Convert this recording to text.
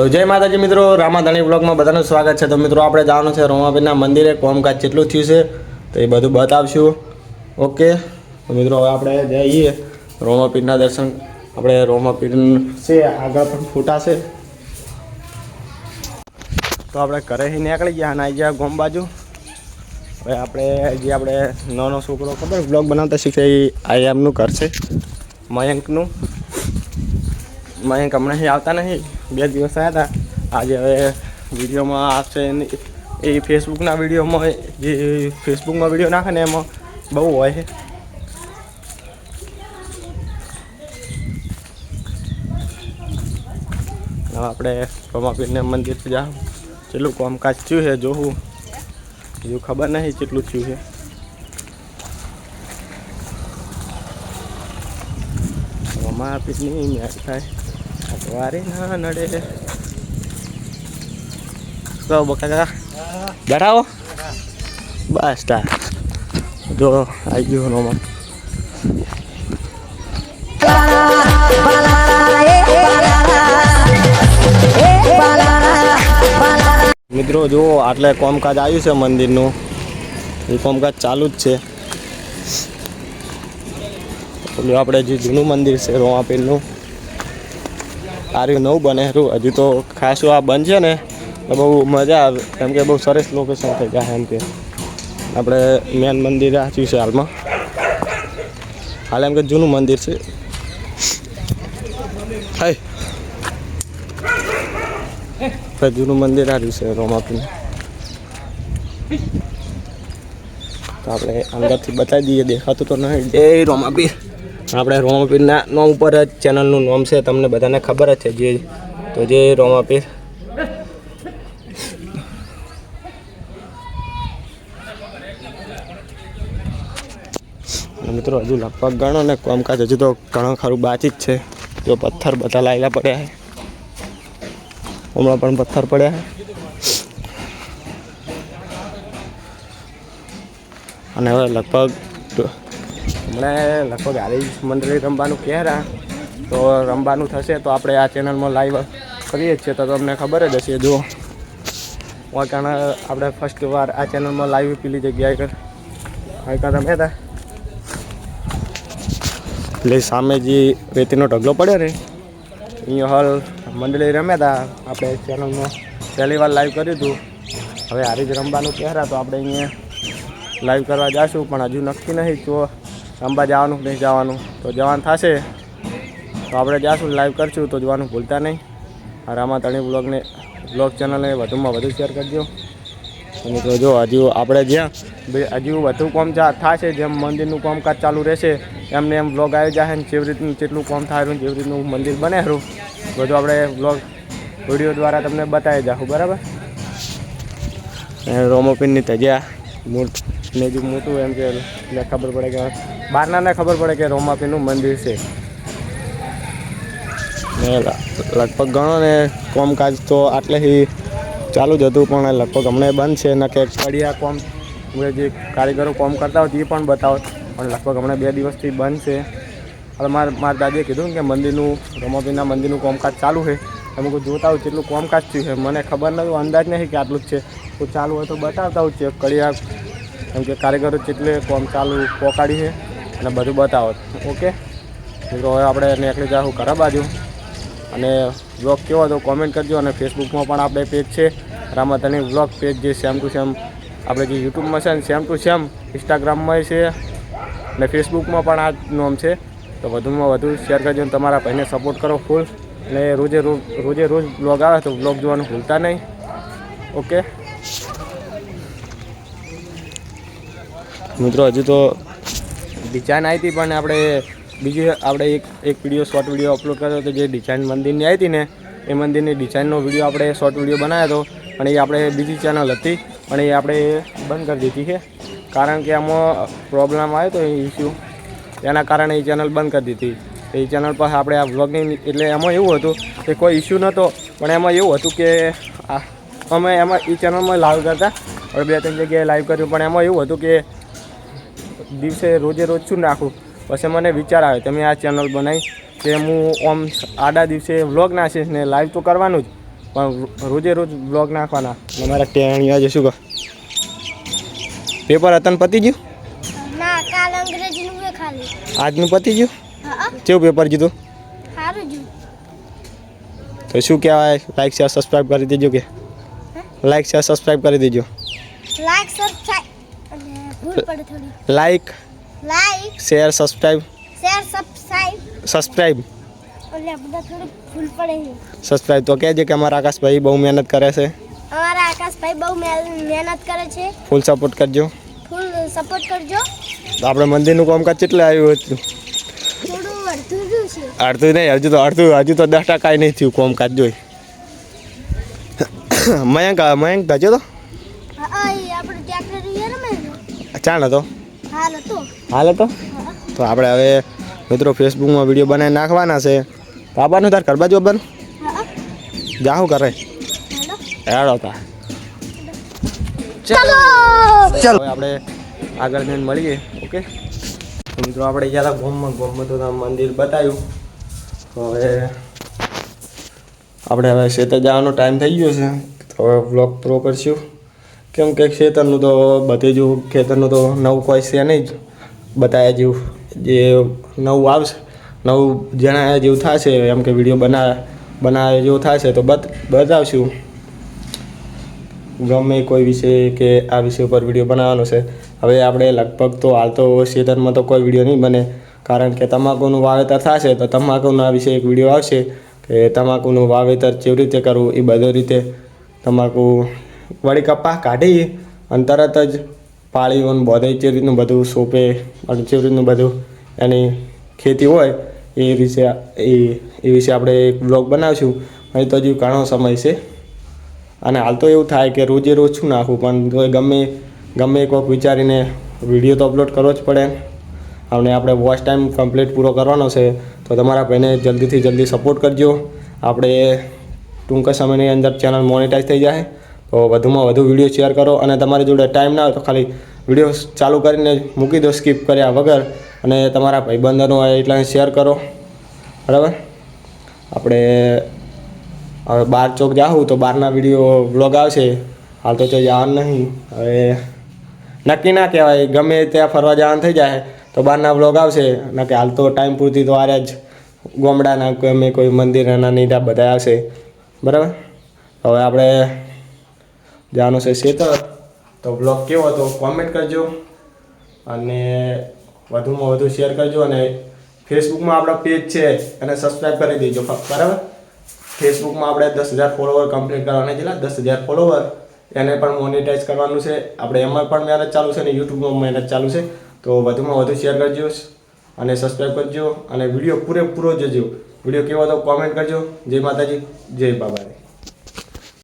તો જય માતાજી મિત્રો, રામાધાણી બ્લોગમાં બધાનું સ્વાગત છે. તો મિત્રો, આપણે જવાનું છે રોમાપીરના મંદિરે. કોમકાજ કેટલું થયું છે, તો એ બધું બતાવશું. ઓકે? તો મિત્રો, હવે આપણે જઈએ રોમાપીરના દર્શન. આપણે રોમાપીર છે, આગળ પણ ફોટા છે તો આપણે ઘરેથી નીકળી ગયા અને આવી ગયા ગોમ બાજુ. હવે આપણે, જે આપણે નાનો છોકરો, ખબર બ્લોગ બનાવતા શીખે, એ આ એમનું ઘર છે, મયંકનું. મયંક હમણાં આવતા નહીં. બે દિવસ આવ્યા હતા આજે હવે વિડીયોમાં આવશે એ ફેસબુકના વિડીયોમાં જે ફેસબુકમાં વીડિયો નાખે ને એમાં બહુ હોય છે. આપણે રમાપીરને મંદિર જા. કેટલું કામકાજ થયું છે જોવું હજુ ખબર નહીં કેટલું થયું છે. રમાપીરની મેચ થાય. અટવારે ના નડે. કહો બકા બેઠાવો બસ તા. જો આવી ગયું નોમાં. મિત્રો, જુઓ, આટલે કોમકાજ આવ્યું છે મંદિરનું. એ કોમકાજ ચાલુ જ છે. પેલું આપણે જે જૂનું મંદિર છે રોમાપીરનું. આર્યું નવું બને હતું. હજુ તો ખાસું આ છે ને, તો બહુ મજા આવે. કેમ કે બહુ સરસ લોકેશન થઈ ગયા એમ કે. આપણે મેન મંદિર રાખ્યું છે હાલમાં. હાલ એમ કે જૂનું મંદિર છે. હાય. જૂનું મંદિર આવ્યું છે રોમાપીરનું તો આપણે અંદરથી બતાવી દઈએ, દેખાતું તો નહીં. જય રોમાપીર આપણે રોમાપીરના નામ ઉપર જ ચેનલનું નામ છે, તમને બધાને ખબર જ છે જે તો જે રોમાપીર. મિત્રો, હજુ લગભગ ગણો ને કામકાજ, હજુ તો ઘણું ખરું બાકી જ છે. જો પથ્થર બધા લાયેલા પડ્યા હમણાં પણ પથ્થર પડ્યા અને હવે લગભગ હમણાં લગભગ હારી મંડળી રમવાનું કહેરા. તો રમવાનું થશે તો આપણે આ ચેનલમાં લાઈવ કરીએ જ છીએ. તો તમને ખબર જ હશે જો વાંકાણા આપણે ફર્સ્ટ વાર આ ચેનલમાં લાઈવ પેલી જગ્યાએ વાંકા રમ્યા હતા. એટલે સામે જે રેતીનો ઢગલો પડ્યો ને, અહીંયા હાલ મંડળી રમ્યા હતા. આપણે ચેનલમાં પહેલી વાર લાઈવ કર્યું હતું. હવે હારી જ રમવાનું કહેરા. તો આપણે અહીંયા લાઈવ કરવા જઈશું પણ હજુ નક્કી નહીં. તો રમવા જવાનું નહીં જવાનું. તો જવાનું થશે. તો આપણે જાશું લાઈવ કરશું, તો જોવાનું ભૂલતા નહીં. રામા તણી બ્લોગને, બ્લોગ ચેનલને વધુમાં વધુ શેર કરજો. અને તો જો, હજુ આપણે જ્યાં હજુ વધુ કોમ થશે, જેમ મંદિરનું કામકાજ ચાલુ રહેશે, એમને એમ બ્લોગ આવી જશે ને જેવી રીતનું જેટલું કામ થાય જેવી રીતનું મંદિર બને ખરું બધું આપણે બ્લોગ વીડિયો દ્વારા તમને બતાવી જાશું બરાબર? રોમોપિનની તજ્યા મૂર્ત ને જો મોટું એમ કે એટલે ખબર પડે કે બહારનાને ખબર પડે કે રોમાપીનું મંદિર છે. ને લગભગ ગણો ને કોમકાજ તો આટલેથી ચાલુ જ હતું, પણ લગભગ હમણાં બંધ છે. ને કે કડિયા કોમ જે કારીગરો કોમ કરતા હોય તે પણ બતાવો પણ લગભગ હમણાં બે દિવસથી બંધ છે. હવે મારા મારા દાદીએ કીધું ને કે મંદિરનું રમાપીના મંદિરનું કોમકાજ ચાલુ છે. અમે કોઈ જોતા હોય કેટલું કોમકાજ થયું છે. મને ખબર નથી, અંદાજ નહીં કે આટલું જ છે. તો ચાલુ હોય તો બતાવતા હોય ચેક કરી આપ કેમ કે કારીગરો કેટલે કોમ ચાલુ પોકાડી છે અને બધું બતાવો. ઓકે? મિત્રો, હવે આપણે નીકળી જાઉં ઘરા બાજુ. અને બ્લોગ કેવો હતો કોમેન્ટ કરજો. અને ફેસબુકમાં પણ આપણે પેજ છે. રામાધાની બ્લોગ પેજ જે સેમ ટુ સેમ આપણે જે યુટ્યુબમાં છે ને સેમ ટુ સેમ ઇન્સ્ટાગ્રામમાં છે. અને ફેસબુકમાં પણ આ નામ છે. તો વધુમાં વધુ શેર કરજો અને તમારા ભાઈને સપોર્ટ કરો ફૂલ અને રોજે રોજ, રોજે બ્લોગ આવે તો બ્લોગ જોવાનું ભૂલતા નહીં. ઓકે મિત્રો, હજુ તો ડિઝાઇન આવી હતી, પણ આપણે બીજી, આપણે એક એક વીડિયો શોર્ટ વીડિયો અપલોડ કર્યો હતો, જે ડિઝાઇન મંદિરની આવી હતી ને, એ મંદિરની ડિઝાઇનનો વીડિયો આપણે શોર્ટ વીડિયો બનાવ્યો હતો, પણ એ આપણે બીજી ચેનલ હતી, પણ એ આપણે બંધ કરી દીધી છે. કારણ કે આમાં પ્રોબ્લેમ આવ્યો તો એ ઇસ્યુ એના કારણે એ ચેનલ બંધ કરી દીધી. એ ચેનલ પર આપણે આ વ્લોગની એટલે એમાં એવું હતું કે કોઈ ઇસ્યુ નહોતો પણ એમાં એવું હતું કે અમે એમાં એ ચેનલમાં લાઈવ કરતા. હવે બે ત્રણ જગ્યાએ લાઈવ કર્યું પણ એમાં એવું હતું કે દિવસે રોજે રોજ શું નાખું? પછી મને વિચાર આવ્યો તમે આ ચેનલ બનાવી કે હું ઓમ આડા દિવસે વ્લોગ નાખીશ ને લાઈવ તો કરવાનું જ પણ રોજે રોજ બ્લોગ નાખવાના. અમારા ટેણિયા શું કહો? પેપર હતા પતી ગયું? આજનું પતી ગયું? કેવું પેપર કીધું? તો શું કહેવાય? લાઈક શેર સબસ્ક્રાઈબ કરી દેજો કે. લાઈક શેર સબસ્ક્રાઈબ કરી દેજો. Like like like share subscribe share subscribe subscribe subscribe તો કહેજે કે અમારા આકાશભાઈ બહુ મહેનત કરે છે. અમારા આકાશભાઈ બહુ મહેનત કરે છે. ફૂલ સપોર્ટ કરજો. ફૂલ સપોર્ટ કરજો. તો આપણે મંદિરનું કામકાજ કેટલે આવ્યું હતું થોડું અડધું રહ્યું છે અડધું નહીં હજુ તો અડધું હજુ તો દસ ટકા નહીં થયું કામકાજ જોઈ. મયંક મયંક ધજો તો? ચાણ હતો. હાલ હતો. તો આપણે હવે મિત્રો ફેસબુકમાં વીડિયો બનાવી નાખવાના છે. તો આવવાનું તાર કરવા બાજુ આવવાનું? શું જાહું કરે હેડો તા. ચાલો. ચાલો. આપણે આગળ જઈને મળીએ ઓકે? મિત્રો આપણે હતા ગોમમાં. ગોમમાં તો મંદિર બતાવ્યું. તો હવે આપણે હવે ખેતર જવાનો ટાઈમ થઈ ગયો છે. તો હવે વ્લોગ પૂરો કરશું કેમ કે ખેતરનું તો બધે જેવું ખેતરનું તો નવું કોઈ છે નહીં જ. બતાવ્યા જેવું જે નવું આવશે. નવું જણાવ્યા જેવું થશે. એમ કે વીડિયો બના બનાવ્યા જેવું થશે તો બત બતાવશું. ગમે કોઈ વિષય કે આ વિષય ઉપર વીડિયો બનાવવાનો છે. હવે આપણે લગભગ તો હાલ તો ખેતરમાં તો કોઈ વીડિયો નહીં બને. કારણ કે તમાકુનું વાવેતર થશે તો તમાકુના વિશે એક વીડિયો આવશે કે તમાકુનું વાવેતર કેવી રીતે કરવું, એ બધી રીતે તમાકુ વળી કપા કાઢી અને તરત જ પાળીઓને બધે જે રીતનું બધું સોંપે અને જે રીતનું બધું એની ખેતી હોય એ વિશે એ એ વિશે આપણે એક બ્લોગ બનાવશું. અહીં તો હજુ ઘણો સમય છે. અને હાલ તો એવું થાય કે રોજે રોજ શું નાખવું, પણ તો ગમે ગમે કોઈક વિચારીને વીડિયો તો અપલોડ કરવો જ પડે અને આપણે વોચ ટાઈમ કમ્પ્લીટ પૂરો કરવાનો છે, તો તમારા ભાઈને જલ્દીથી જલ્દી સપોર્ટ કરજો. આપણે ટૂંક સમયની અંદર ચેનલ મોનેટાઈઝ થઈ જાય. તો વધુમાં વધુ વીડિયો શેર કરો અને તમારી જોડે ટાઈમ ના હોય તો ખાલી વીડિયો ચાલુ કરીને મૂકી દો સ્કીપ કર્યા વગર. અને તમારા ભાઈબંધોનો એટલે શેર કરો. બરાબર? આપણે હવે બાર ચોક જાઉં તો બહારના વીડિયો વ્લોગ આવશે. હાલ તો જવાનું નહીં. હવે નક્કી ના કહેવાય, ગમે ત્યાં ફરવા જવાનું થઈ જાય. તો બહારના વ્લોગ આવશે. ના કે હાલ તો ટાઈમ પૂરતી તો આરે જ ગોમડાના અમે કોઈ મંદિરના નીડા બધા આવશે. બરાબર? હવે આપણે જવાનું છે શેતર. તો બ્લોગ કેવો હતો કોમેન્ટ કરજો. અને વધુમાં વધુ શેર કરજો અને ફેસબુકમાં આપણો પેજ છે એને સબસ્ક્રાઈબ કરી દેજો બરાબર? ફેસબુકમાં આપણે દસ હજાર ફોલોવર કમ્પ્લીટ કરવાના છે દસ હજાર ફોલોવર એને પણ મોનિટાઈઝ કરવાનું છે. આપણે એમાં પણ મહેનત ચાલુ છે અને યુટ્યુબમાં મહેનત ચાલુ છે. તો વધુમાં વધુ શેર કરજો અને સબસ્ક્રાઈબ કરજો અને વીડિયો પૂરેપૂરો જોજો. વીડિયો કેવો હતો કોમેન્ટ કરજો. જય માતાજી, જય બાબાજી.